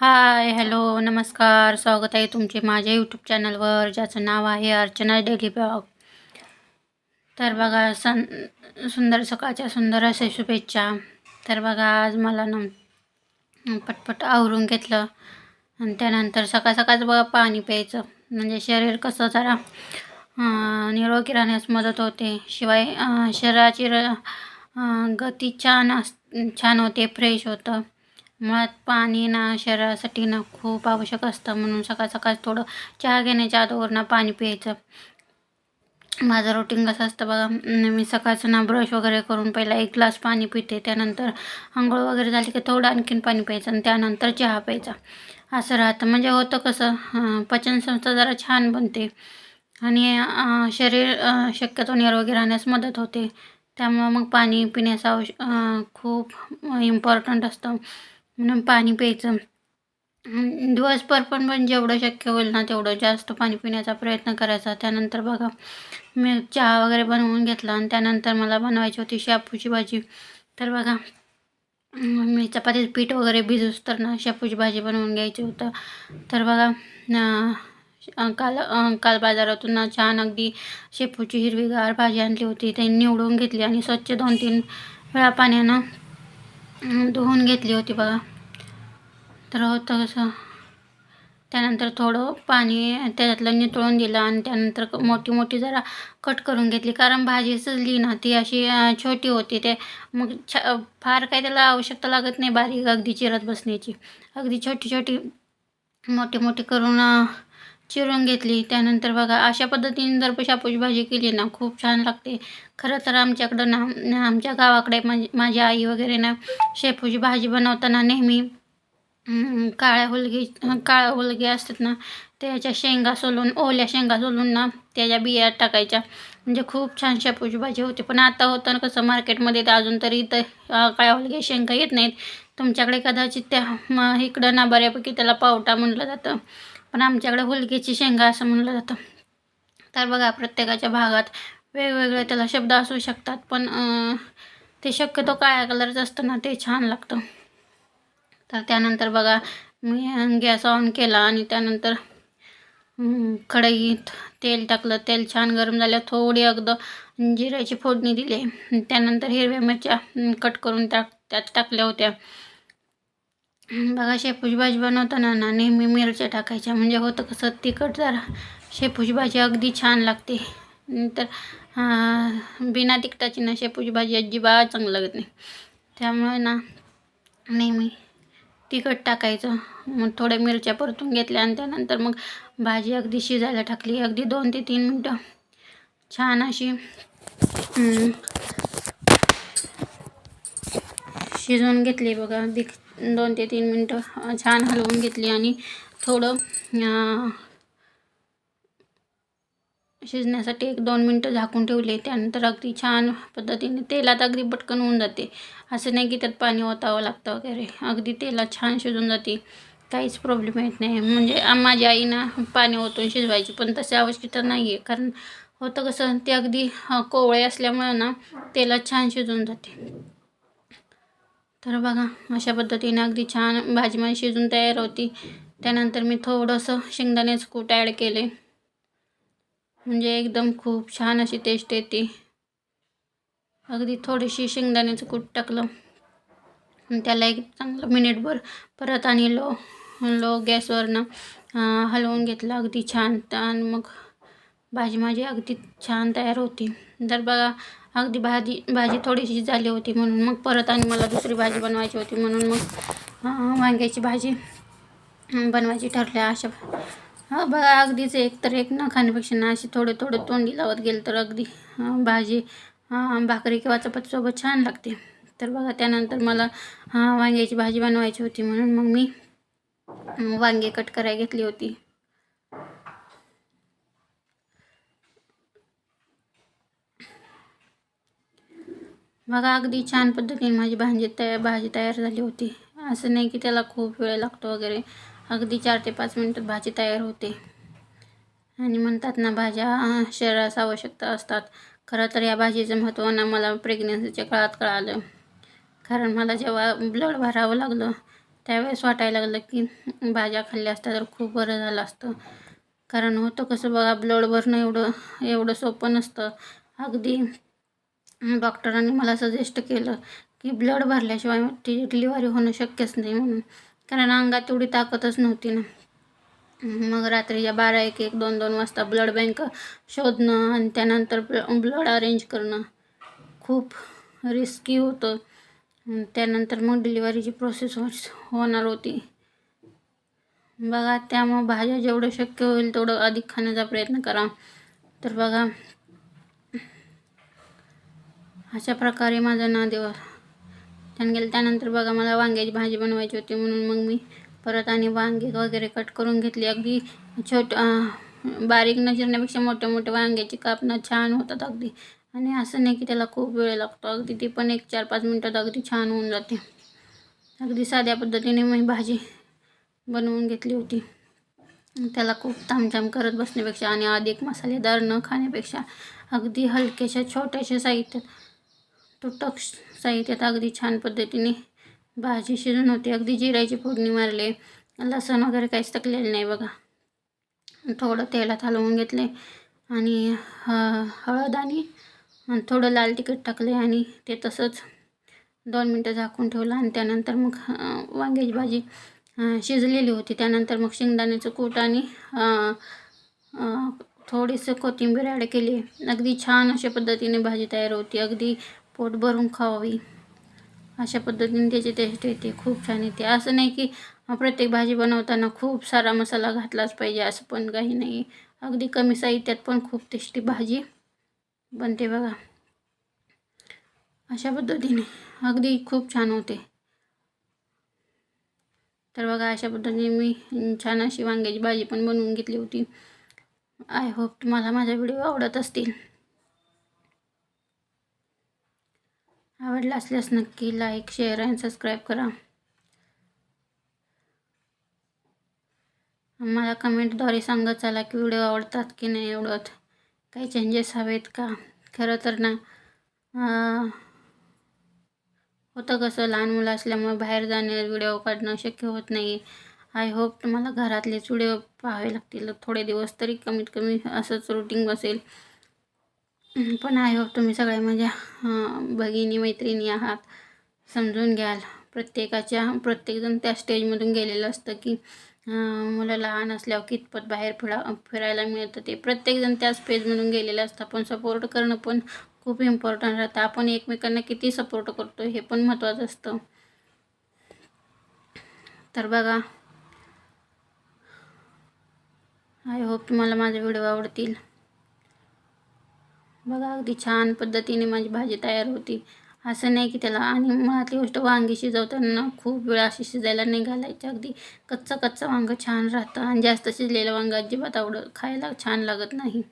Hi hello नमस्कार. स्वागत आहे तुमचे माझ्या यूट्यूब चॅनलवर ज्याचं नाव आहे अर्चना डेली ब्लॉग. तर बघा सन सुंदर सकाळच्या सुंदर असे शुभेच्छा. तर बघा आज मला ना पटपट आवरून घेतलं आणि त्यानंतर सकाळ सकाळचं बघा पाणी प्यायचं. म्हणजे शरीर कसं जरा निरोगी राहण्यास मदत होते. शिवाय शरीराची र गती छान अस छान होते फ्रेश होतं. मुळात पाणी ना शरीरासाठी ना खूप आवश्यक असतं. म्हणून सकाळ सकाळ थोडं चहा घेण्याच्या अगोदर ना पाणी प्यायचं. माझं रुटीन कसं असतं बघा. मी सकाळचं ना ब्रश वगैरे करून पहिला एक ग्लास पाणी पिते. त्यानंतर आंघोळ वगैरे झाली की थोडं आणखीन पाणी प्यायचं आणि त्यानंतर चहा प्यायचा. असं राहतं. म्हणजे होतं कसं पचनसंस्था जरा छान बनते. आणि शरीर शक्यतो निरोगी राहण्यास मदत होते. त्यामुळं मग पाणी पिण्याचा आवश्य खूप इम्पॉर्टंट असतं. म्हणून पाणी प्यायचं. दिवसभर पण पण जेवढं शक्य होईल ना तेवढं जास्त पाणी पिण्याचा प्रयत्न करायचा. त्यानंतर बघा मी चहा वगैरे बनवून घेतला आणि त्यानंतर मला बनवायची होती शेपूची भाजी. तर बघा मी चपातीचं पीठ वगैरे भिजूस तर ना शेपूची भाजी बनवून घ्यायची होतं. तर बघा अं, काल अं, काल बाजारातून ना छान अगदी शेपूची हिरवीगार भाजी आणली होती. ते निवडून घेतली आणि स्वच्छ दोन तीन वेळा पाण्यानं धुवून घेतली होती बघा. तर होतं कसं त्यानंतर थोडं पाणी त्याच्यातलं नितळून दिलं आणि त्यानंतर क- मोठी मोठी जरा कट करून घेतली. कारण भाजी सजली ना ती अशी छोटी होती ते मग छ फार काही त्याला आवश्यकता लागत नाही बारीक अगदी चिरत बसण्याची. अगदी छोटी छोटी मोठी मोठी करून चिरून घेतली. त्यानंतर बघा अशा पद्धतीने जर शापूची भाजी केली ना खूप छान लागते. खरं तर आमच्याकडं ना आमच्या गावाकडे म्हणजे माझी आई वगैरे ना शेपूची भाजी बनवताना नेहमी काळ्या हुलगी काळ्या हुलगे असतात ना त्याच्या शेंगा सोलून ओल्या शेंगा सोलून ना त्याच्या बिया टाकायच्या. म्हणजे खूप छान शेपूची भाजी होते. पण आता होतं ना कसं मार्केटमध्ये तर अजून तरी इथं काळ्या हुलगी शेंगा येत नाहीत. तुमच्याकडे कदाचित त्या म इकडं ना बऱ्यापैकी त्याला पावटा म्हणलं जातं. पण आमच्याकडे हुलगीची शेंगा असं म्हणलं जातं. तर बघा प्रत्येकाच्या भागात वेगवेगळे त्याला शब्द असू शकतात. पण ते शक्यतो काळ्या कलरचं असतं ना ते छान लागतं. तर त्यानंतर बघा मी गॅस ऑन केला आणि त्यानंतर कढईत तेल टाकलं. तेल छान गरम झाल्यावर थोडी अगदं जिऱ्याची फोडणी दिली. त्यानंतर हिरव्या मिरच्या कट करून टाक त्यात टाकल्या होत्या. बघा शेपूची भाजी बनवताना ना नेहमी मिरच्या टाकायच्या. म्हणजे होतं कसं तिखट जरा शेपूची भाजी अगदी छान लागते. नंतर बिना तिखटाची ना शेपूची भाजी अजिबात चांगलं लागत नाही. त्यामुळे ना नेहमी तिखट टाकायचं. मग थोड्या मिरच्या परतून घेतल्या आणि त्यानंतर मग भाजी अगदी शिजायला टाकली. अगदी दोन ते तीन मिनटं. छान अशी शिजवून घेतली बघा. अगदी दोन ते तीन मिनटं छान हलवून घेतली आणि थोडं शिजण्यासाठी एक दोन मिनटं झाकून ठेवले. त्यानंतर अगदी छान पद्धतीने तेलात अगदी पटकन होऊन जाते. असं नाही की त्यात पाणी ओतावं लागतं वगैरे. अगदी तेलात छान शिजून जाते. काहीच प्रॉब्लेम येत नाही. म्हणजे माझी माझ्या आईना पाणी ओतून शिजवायची पण तशी आवश्यकता नाही आहे कारण होतं कसं ते अगदी कोवळे असल्यामुळं ना तेलात छान शिजून जाते. तर बघा अशा पद्धतीने अगदी छान भाजी माझी शिजून तयार होती. त्यानंतर मी थोडंसं शेंगदाण्याचं कूट ॲड केले. म्हणजे एकदम खूप छान अशी टेस्ट येते. अगदी थोडीशी शेंगदाण्याचं कूट टाकलं. आणि त्याला एक चांगलं मिनिटभर परत आणि लो लो गॅसवरनं हलवून घेतलं. अगदी छान. आणि मग भाजी माझी अगदी छान तयार होती. तर बघा अगदी भाजी भाजी थोडीशी झाली होती म्हणून मग परत आणि मला दुसरी भाजी बनवायची होती म्हणून मग वांग्याची भाजी बनवायची ठरल्या अशा हा बघा अगदीच एक तर एक न खाण्यापेक्षा ना अशी थोडं थोडं तोंडी लावत गेलं तर अगदी भाजी भाकरी किंवा चपातीसोबत छान लागते. तर बघा त्यानंतर मला हां वांग्याची भाजी बनवायची होती म्हणून मग मी वांगे कट करायला घेतली होती. बघा अगदी छान पद्धतीने माझी भाजी तयार भाजी तयार झाली होती. असं नाही की त्याला खूप वेळ लागतो वगैरे. अगदी चार ते पाच मिनटात भाजी तयार होते. आणि म्हणतात ना भाज्या शरीरास आवश्यकता असतात. खरं तर या भाजीचं महत्त्व ना मला प्रेग्नन्सीच्या काळात कळालं. कारण मला जेव्हा ब्लड भरावं लागलं त्यावेळेस वाटायला लागलं की भाज्या खाल्ल्या असत्या तर खूप बरं झालं असतं. कारण होतं कसं बघा ब्लड भरणं एवढं एवढं सोपं नसतं. अगदी डॉक्टरांनी मला सजेस्ट केलं की ब्लड भरल्याशिवाय डिलिव्हरी होणं शक्यच नाही म्हणून. कारण अंगात तेवढी ताकदच नव्हती ना. मग रात्रीच्या बारा एक एक दोन दोन वाजता ब्लड बँक शोधणं आणि त्यानंतर ब्लड अरेंज करणं खूप रिस्की होतं. त्यानंतर मग डिलिव्हरीची प्रोसेस हो, होणार होती. बघा त्यामुळं भाज्या जेवढं शक्य होईल तेवढं अधिक खाण्याचा प्रयत्न करा. तर बघा अशा प्रकारे माझा नादेवर छान गेलं त्यानंतर बघा मला वांग्याची भाजी बनवायची होती म्हणून मग मी परत आणि वांगे वगैरे कट करून घेतली. अगदी छोट बारीक न चिरण्यापेक्षा मोठ्या मोठ्या वांग्याची कापणं छान होतात अगदी. आणि असं नाही की त्याला खूप वेळ लागतो. अगदी ती पण एक चार पाच मिनटात अगदी छान होऊन जाते. अगदी साध्या पद्धतीने मी भाजी बनवून घेतली होती. त्याला खूप तामझाम करत बसण्यापेक्षा आणि अधिक मसालेदार न खाण्यापेक्षा अगदी हलक्याशा छोट्याशा साहित्यात तुटक साहित्यात अगदी छान पद्धतीने भाजी शिजून होती. अगदी जिऱ्याची फोडणी मारले. लसण वगैरे काहीच टाकलेलं नाही बघा. थोडं तेलात हलवून घेतले आणि हळद आणि थोडं लाल तिखट टाकले आणि ते तसंच दोन मिनटं झाकून ठेवलं आणि त्यानंतर मग वांग्याची भाजी शिजलेली होती. त्यानंतर मग शेंगदाण्याचं कूट आणि थोडीसं कोथिंबीर ॲड केली. अगदी छान अशा पद्धतीने भाजी तयार होती. अगदी पोट भरून खावावी. अशा पद्धतीने त्याची टेस्ट येते खूप छान येते. असं नाही की प्रत्येक भाजी बनवताना खूप सारा मसाला घातलाच पाहिजे असं पण काही नाही. अगदी कमी साहित्यात पण खूप टेस्टी भाजी बनते बघा. अशा पद्धतीने अगदी खूप छान होते. तर बघा अशा पद्धतीने मी छान अशी वांग्याची भाजी पण बनवून घेतली होती. आय होप तुम्हाला माझा व्हिडिओ आवडत असतील. आवडला असल्यास नक्की लाईक शेअर आणि सबस्क्राईब करा. मला कमेंटद्वारे सांगत चला की व्हिडिओ आवडतात की नाही आवडत. काही चेंजेस हवेत का? खरं तर ना होतं कसं लहान मुलं असल्यामुळे बाहेर जाणे व्हिडिओ काढणं शक्य होत नाही. आय होप तुम्हाला घरातलेच व्हिडिओ पाहावे लागतील. थोडे दिवस तरी कमीत कमी असंच रुटीन बसेल. पण आय होप तुम्ही सगळ्या माझ्या म्हणजे, भगिनी मैत्रिणी आहात. समजून घ्याल. प्रत्येकाच्या प्रत्येकजण त्या स्टेजमधून गेलेलं असतं की मुलं लहान असल्यावर कितपत बाहेर फिरा फिरायला मिळतं ते. प्रत्येकजण त्याच स्टेजमधून गेलेलं असतं. पण सपोर्ट करणं पण खूप इम्पॉर्टंट राहतं. आपण एकमेकांना किती सपोर्ट करतो हे पण महत्त्वाचं असतं. तर बघा. आय होप तुम्हाला माझे व्हिडिओ आवडतील. बघा अगदी छान पद्धतीने माझी भाजी तयार होती. असं नाही की त्याला आणि मुळातली गोष्ट वांगी शिजवताना खूप वेळ अशी शिजायला नाही घालायची. अगदी कच्चा कच्चा वांगं छान राहतं. आणि जास्त शिजलेलं वांगं अजिबात आवडत खायला छान लागत नाही.